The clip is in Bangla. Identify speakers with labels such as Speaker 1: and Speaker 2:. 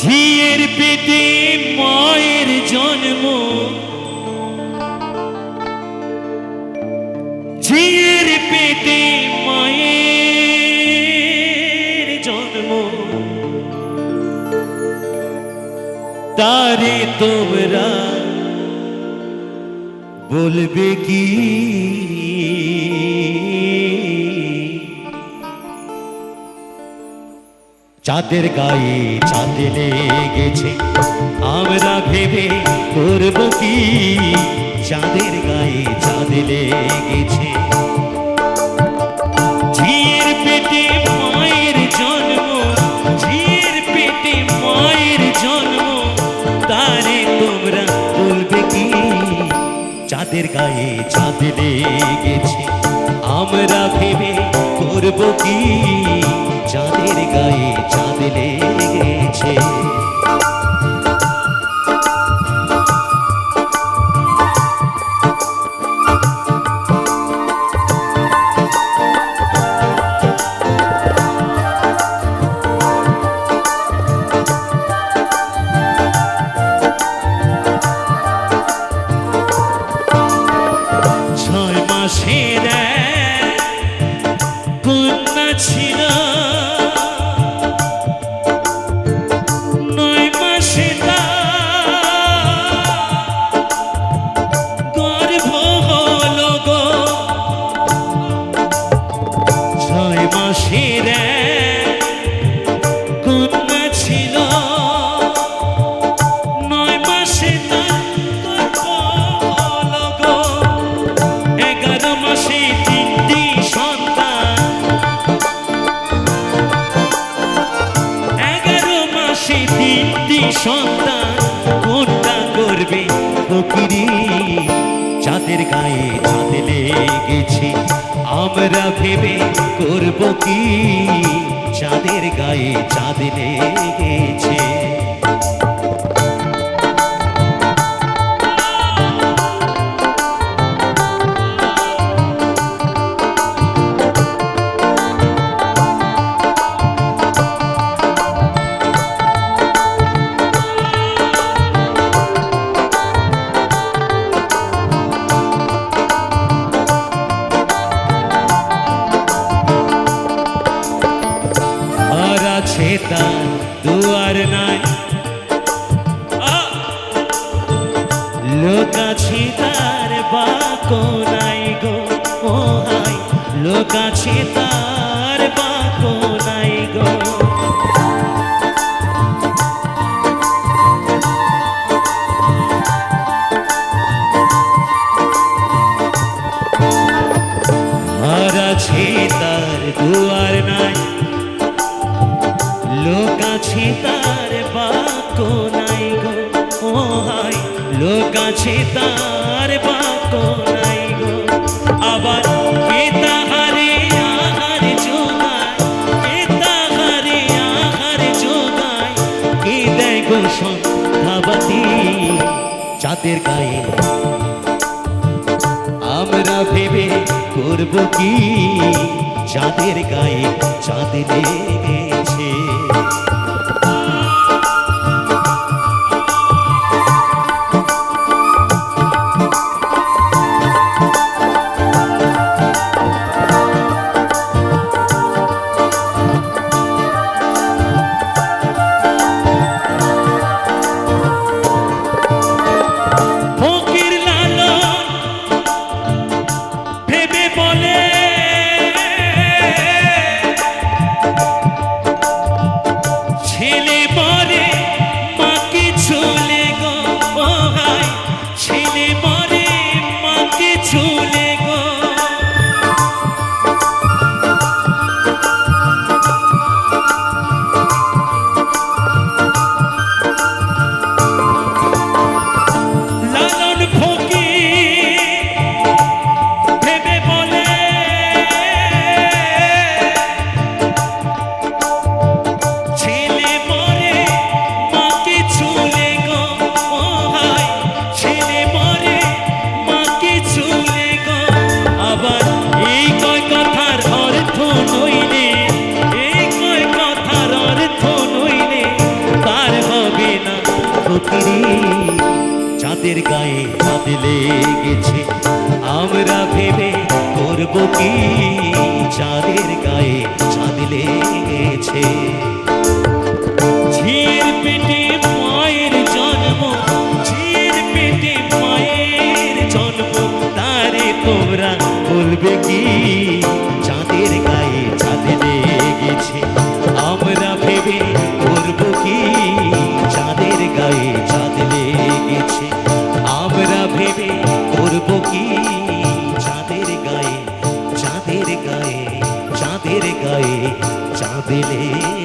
Speaker 1: ঝিয়ের পেটে মায়ের জন্ম। ঝিয়ের পেটে মায়ের জন্ম। তারে তোমরা বলবে কি? চাঁদের গায়ে চাঁদে লেগেছে। আমরা ভেবে করব কি? চাঁদের গায়ে চাঁদ লেগেছে। পেটে মায়ের পেটে মায়ের তারে কি? চাঁদের গায়ে চাঁদ লেগেছে। আমরা ভেবে করব কি? চাঁদের গায়ে চাঁদ মাসের কন্যা নয় মাসে এগারো মাসে তিনটি সন্তান। এগারো মাসে তিনটি সন্তান। কোনটা করবে ফকিরি? চাঁদের গায়ে চাঁদ লেগেছে। আমরা ভেবে করব কি? চাঁদের গায়ে চাঁদ লেগেছে। দুয়ার নাই। লোকাছি তার বাকো নাই গো ও হাই। লোকাছি তার ও লোক আছে তার বাক্য নাই গো। আবার সন্ধ্যাবাতি চাঁদের গায়ে? আমরা ভেবে করব কি? চাঁদের গায়ে চাঁদ লেগেছে পাখিরে চাঁদের গায়ে চাঁদ লেগেছে। আমরা ভেবে করব কি? চাঁদের গায়ে চাঁদ লেগেছে। ঝির মায়ের জন্ম তারে বলবে কি? চাঁদের গায়ে চাঁদ লেগেছে। আমরা ভেবে গায়ে চাঁদের গায়ে চাঁদেলে